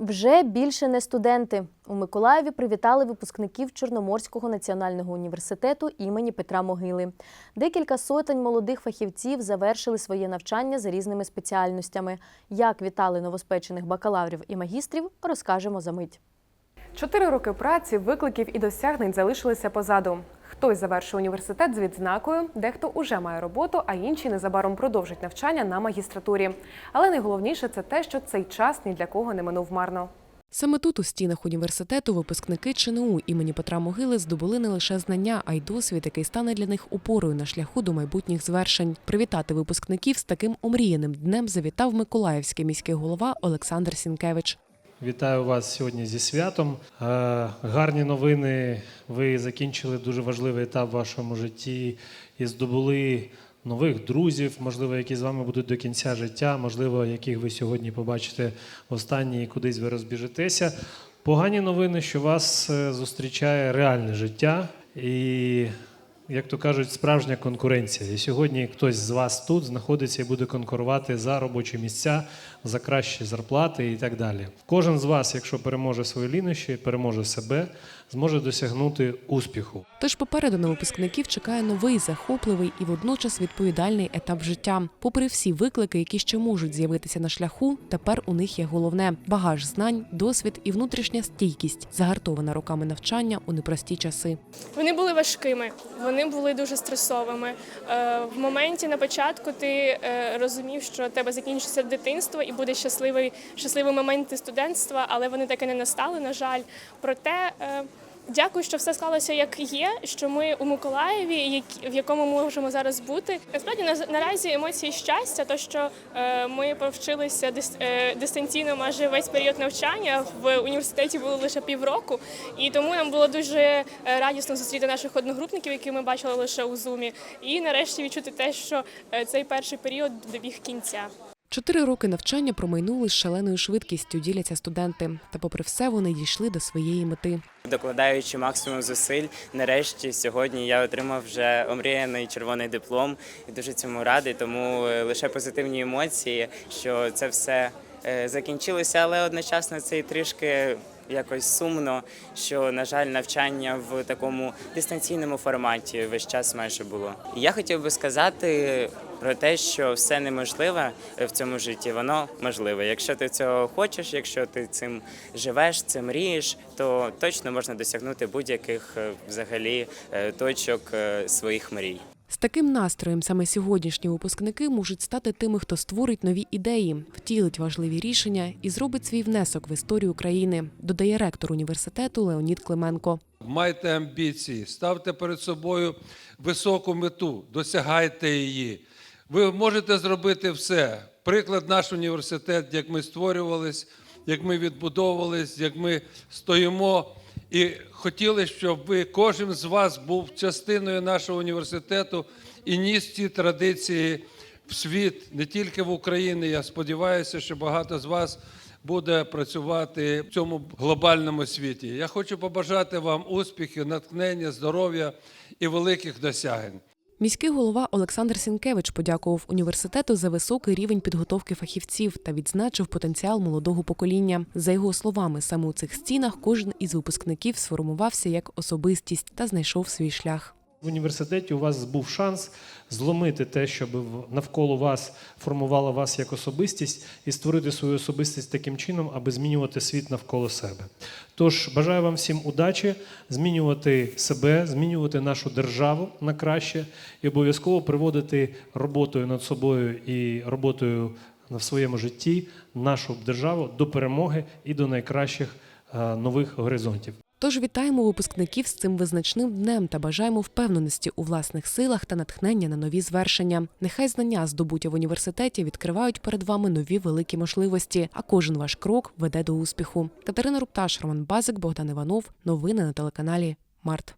Вже більше не студенти. У Миколаєві привітали випускників Чорноморського національного університету імені Петра Могили. Декілька сотень молодих фахівців завершили своє навчання за різними спеціальностями. Як вітали новоспечених бакалаврів і магістрів, розкажемо за мить. Чотири роки праці, викликів і досягнень залишилися позаду. Хтось завершив університет з відзнакою, дехто уже має роботу, а інші незабаром продовжать навчання на магістратурі. Але найголовніше це те, що цей час ні для кого не минув марно. Саме тут, у стінах університету, випускники ЧНУ імені Петра Могили здобули не лише знання, а й досвід, який стане для них опорою на шляху до майбутніх звершень. Привітати випускників з таким омріяним днем завітав Миколаївський міський голова Олександр Сінкевич. Вітаю вас сьогодні зі святом. Е, Гарні новини. Ви закінчили дуже важливий етап в вашому житті і здобули нових друзів, можливо, які з вами будуть до кінця життя, можливо, яких ви сьогодні побачите останні і кудись ви розбіжетеся. Погані новини, що вас е, зустрічає реальне життя і. Як то кажуть, справжня конкуренція. І сьогодні хтось з вас тут знаходиться і буде конкурувати за робочі місця, за кращі зарплати і так далі. Кожен з вас, якщо переможе свої лінощі, переможе себе, зможе досягнути успіху. Тож попереду на випускників чекає новий, захопливий і водночас відповідальний етап життя. Попри всі виклики, які ще можуть з'явитися на шляху, тепер у них є головне багаж знань, досвід і внутрішня стійкість, загартована роками навчання у непрості часи. Вони були важкими, вони були дуже стресовими. Е, В моменті на початку ти е, розумів, що тебе закінчиться дитинство і буде щасливий, щасливий момент студентства, але вони так і не настали, на жаль. Проте е, дякую, що все склалося як є, що ми у Миколаєві, в якому ми можемо зараз бути. Насправді на- наразі емоції щастя, то що е, ми повчилися дис- е, дистанційно майже весь період навчання в університеті було лише півроку, і тому нам було дуже е, радісно зустріти наших одногрупників, які ми бачили лише у зумі, і нарешті відчути те, що цей перший період добіг кінця. Чотири роки навчання промайнули з шаленою швидкістю, діляться студенти. Та, попри все, вони дійшли до своєї мети. Докладаючи максимум зусиль, нарешті сьогодні я отримав вже омріяний червоний диплом і дуже цьому радий. Тому е, лише позитивні емоції, що це все е, закінчилося, але одночасно це і трішки якось сумно, що на жаль навчання в такому дистанційному форматі весь час майже було. Я хотів би сказати. Про те, що все неможливе в цьому житті, воно можливе. Якщо ти цього хочеш, якщо ти цим живеш, цим мрієш, то точно можна досягнути будь-яких е, взагалі е, точок е, своїх мрій. З таким настроєм саме сьогоднішні випускники можуть стати тими, хто створить нові ідеї, втілить важливі рішення і зробить свій внесок в історію країни, додає ректор університету Леонід Клименко. Майте амбіції, ставте перед собою високу мету, досягайте її. Ви можете зробити все. Приклад наш університет, як ми створювались, як ми відбудовувались, як ми стоїмо. І хотіли, щоб ви, кожен з вас був частиною нашого університету і ніс ці традиції в світ, не тільки в Україні. Я сподіваюся, що багато з вас буде працювати в цьому глобальному світі. Я хочу побажати вам успіхів, натхнення, здоров'я і великих досягнень. Міський голова Олександр Сінкевич подякував університету за високий рівень підготовки фахівців та відзначив потенціал молодого покоління. За його словами, саме у цих стінах кожен із випускників сформувався як особистість та знайшов свій шлях. В університеті у вас був шанс зломити те, щоб навколо вас формувало вас як особистість, і створити свою особистість таким чином, аби змінювати світ навколо себе. Тож бажаю вам всім удачі, змінювати себе, змінювати нашу державу на краще і обов'язково приводити роботою над собою і роботою в своєму житті нашу державу до перемоги і до найкращих е, нових горизонтів. Тож вітаємо випускників з цим визначним днем та бажаємо впевненості у власних силах та натхнення на нові звершення. Нехай знання, здобуті в університеті, відкривають перед вами нові великі можливості, а кожен ваш крок веде до успіху. Катерина Рупташ, Роман Базик, Богдан Іванов. Новини на телеканалі Март.